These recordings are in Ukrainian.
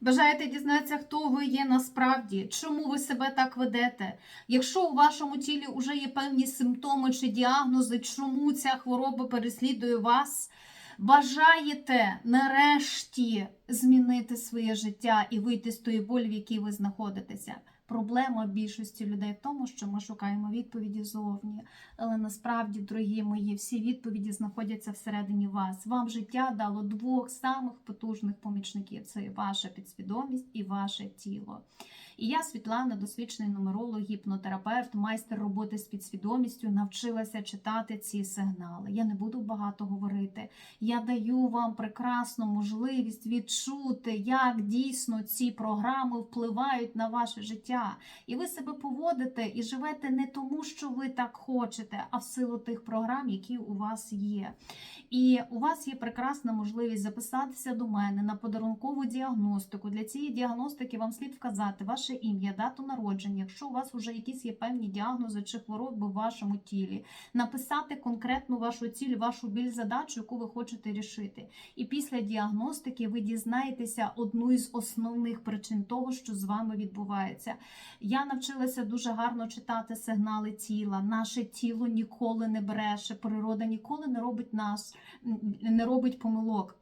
Бажаєте дізнатися, хто ви є насправді, чому ви себе так ведете? Якщо у вашому тілі вже є певні симптоми чи діагнози, чому ця хвороба переслідує вас? Бажаєте нарешті змінити своє життя і вийти з тої болі, в якій ви знаходитеся? Проблема більшості людей в тому, що ми шукаємо відповіді зовні. Але насправді, дорогі мої, всі відповіді знаходяться всередині вас. Вам життя дало двох самих потужних помічників: це ваша підсвідомість і ваше тіло. І я, Світлана, досвідчений нумеролог, гіпнотерапевт, майстер роботи з підсвідомістю, навчилася читати ці сигнали. Я не буду багато говорити. Я даю вам прекрасну можливість відчути, як дійсно ці програми впливають на ваше життя. І ви себе поводите і живете не тому, що ви так хочете, а в силу тих програм, які у вас є. І у вас є прекрасна можливість записатися до мене на подарункову діагностику. Для цієї діагностики вам слід вказати ваше ім'я, дату народження, якщо у вас вже якісь є певні діагнози чи хвороби в вашому тілі, написати конкретну вашу ціль, вашу біль задачу, яку ви хочете рішити. І після діагностики ви дізнаєтеся одну із основних причин того, що з вами відбувається. Я навчилася дуже гарно читати сигнали тіла. Наше тіло ніколи не бреше, природа ніколи не робить нас, не робить помилок.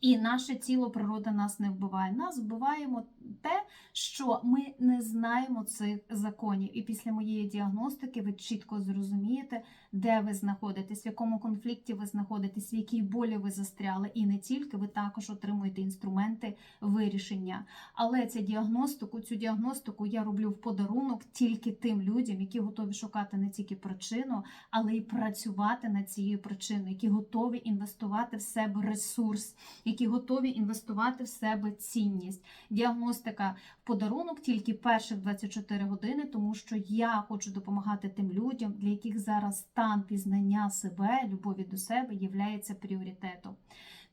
І наше тіло, природа нас не вбиває. Нас вбиваємо те, що ми не знаємо цих законів. І після моєї діагностики ви чітко зрозумієте, де ви знаходитесь, в якому конфлікті ви знаходитесь, в якій болі ви застряли. І не тільки ви також отримуєте інструменти вирішення. Але цю діагностику, цю діагностику я роблю в подарунок тільки тим людям, які готові шукати не тільки причину, але й працювати над цією причиною, які готові інвестувати в себе ресурс, які готові інвестувати в себе цінність. Діагностика в подарунок тільки перших 24 години, тому що я хочу допомагати тим людям, для яких зараз стан пізнання себе, любові до себе є пріоритетом.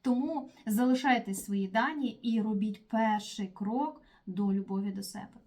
Тому залишайте свої дані і робіть перший крок до любові до себе.